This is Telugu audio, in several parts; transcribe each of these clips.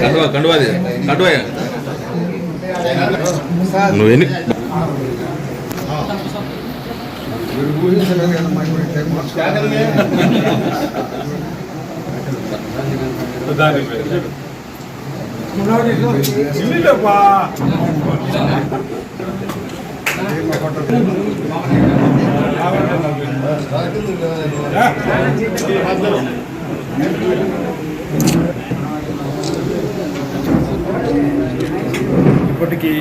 కండువా కండువాది కండువా నువ్వు ఎన్ని ఇప్పటికీ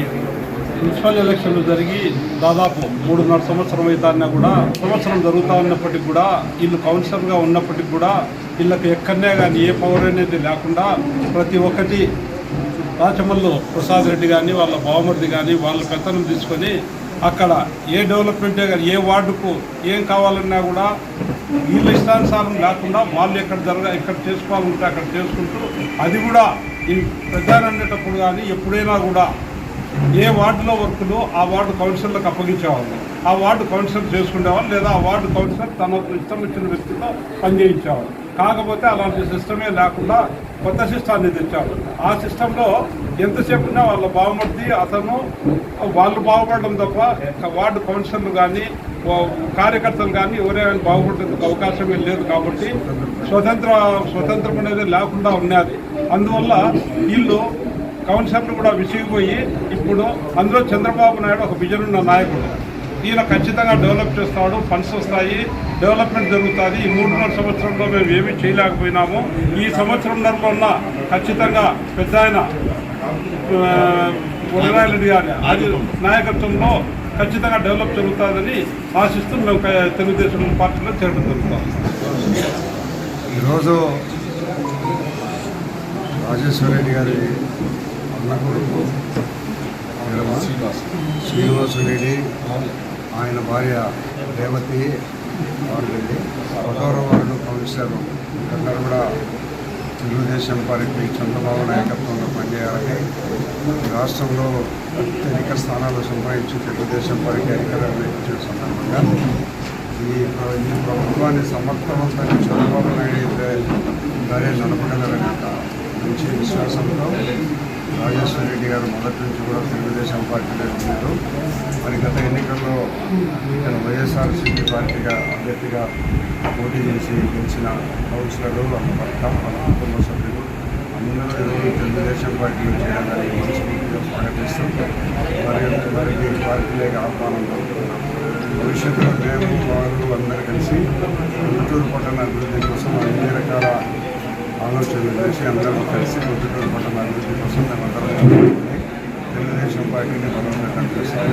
మున్సిపల్ ఎలక్షన్లు జరిగి దాదాపు మూడున్నర సంవత్సరం అవుతాన్నా కూడా సంవత్సరం జరుగుతూ ఉన్నప్పటికి కూడా వీళ్ళు కౌన్సిలర్గా ఉన్నప్పటికి కూడా వీళ్ళకి ఎక్కడనే కానీ ఏ పవర్ అనేది లేకుండా ప్రతి ఒక్కటి రాచమల్లు ప్రసాద్ రెడ్డి కానీ వాళ్ళ బావమరిది కానీ వాళ్ళ పెత్తనం తీసుకొని అక్కడ ఏ డెవలప్మెంటే కానీ ఏ వార్డుకు ఏం కావాలన్నా కూడా వీళ్ళ ఇష్టానుసారం లేకుండా వాళ్ళు ఎక్కడ జరగ ఎక్కడ చేసుకోవాలంటే అక్కడ చేసుకుంటూ అది కూడా ఈ ప్రధాన అనేటప్పుడు కానీ ఎప్పుడైనా కూడా ఏ వార్డులో వర్కులు ఆ వార్డు కౌన్సిలర్లకు అప్పగించేవాళ్ళు. ఆ వార్డు కౌన్సిలర్ చేసుకునేవాళ్ళు లేదా ఆ వార్డు కౌన్సిలర్ తన ఇష్టం వచ్చిన వ్యక్తితో పనిచేయించేవాళ్ళు. కాకపోతే అలాంటి సిస్టమే లేకుండా కొత్త సిస్టాన్ని తెచ్చారు ఆ సిస్టంలో ఎంతసేపు ఉన్నా వాళ్ళ బాగుపడితే అతను వాళ్ళు బాగుపడడం తప్ప వార్డు కౌన్సిలర్లు కానీ కార్యకర్తలు కానీ ఎవరైనా బాగుపడేందుకు అవకాశమే లేదు కాబట్టి స్వతంత్ర స్వతంత్రం అనేది లేకుండా ఉన్నది అందువల్ల వీళ్ళు కౌన్సిలర్లు కూడా విసిగిపోయి ఇప్పుడు అందులో చంద్రబాబు నాయుడు ఒక విజన్ ఉన్న నాయకుడు. ఈయన ఖచ్చితంగా డెవలప్ చేస్తాడు ఫండ్స్ వస్తాయి డెవలప్మెంట్ జరుగుతుంది. ఈ మూడున్నర సంవత్సరంలో మేము ఏమీ చేయలేకపోయినాము. ఈ సంవత్సరంలో ఉన్న ఖచ్చితంగా పెద్ద ఆయన రెడ్డి గారి అది నాయకత్వంలో ఖచ్చితంగా డెవలప్ జరుగుతుందని ఆశిస్తూ మేము తెలుగుదేశం పార్టీలో చేరడం జరుగుతాం. ఈరోజు రాజేశ్వర రెడ్డి గారి అన్న కొడుకు శ్రీనివాసరెడ్డి ఆయన భార్య రేవతి వారిరెడ్డి ఒకటో వార్డు కౌన్సిలర్ అందరూ కూడా తెలుగుదేశం పార్టీ చంద్రబాబు నాయకత్వంలో పనిచేయాలని రాష్ట్రంలో అత్యధిక స్థానాలు సంపాదించి తెలుగుదేశం పార్టీ అధికారాన్ని ఇచ్చిన సందర్భంగా ఈ ఈ ప్రభుత్వాన్ని సమర్థవంతంగా చంద్రబాబు నాయుడు అయితే దారే నడపగలరనే మంచి విశ్వాసంతో రాజేశ్వర రెడ్డి గారు మొదటి నుంచి కూడా తెలుగుదేశం పార్టీలో ఉన్నారు మరి గత ఎన్నికల్లో ఇక్కడ వైఎస్ఆర్సీపీ పార్టీగా అభ్యర్థిగా పోటీ చేసి గెలిచిన కౌన్సిలర్లు వాళ్ళ భర్త వాళ్ళ కుటుంబ సభ్యులు. అందరూ ఈరోజు తెలుగుదేశం పార్టీలో చేయాలని మనస్ఫూర్తిగా ప్రకటిస్తూ మరి వారికి పార్టీలే ఆహ్వానం పలుకుతున్నాం. భవిష్యత్తులో మేము వారు అందరూ కలిసి గుంటూరు పట్టణ అభివృద్ధి కోసం అన్ని రకాల ఆలోచనలు చేసి అందరం కలిసి గుంటూరు పట్టణ అభివృద్ధి కోసం మేమందరం తెలుగుదేశం పార్టీని బలంగా కనిపిస్తాయి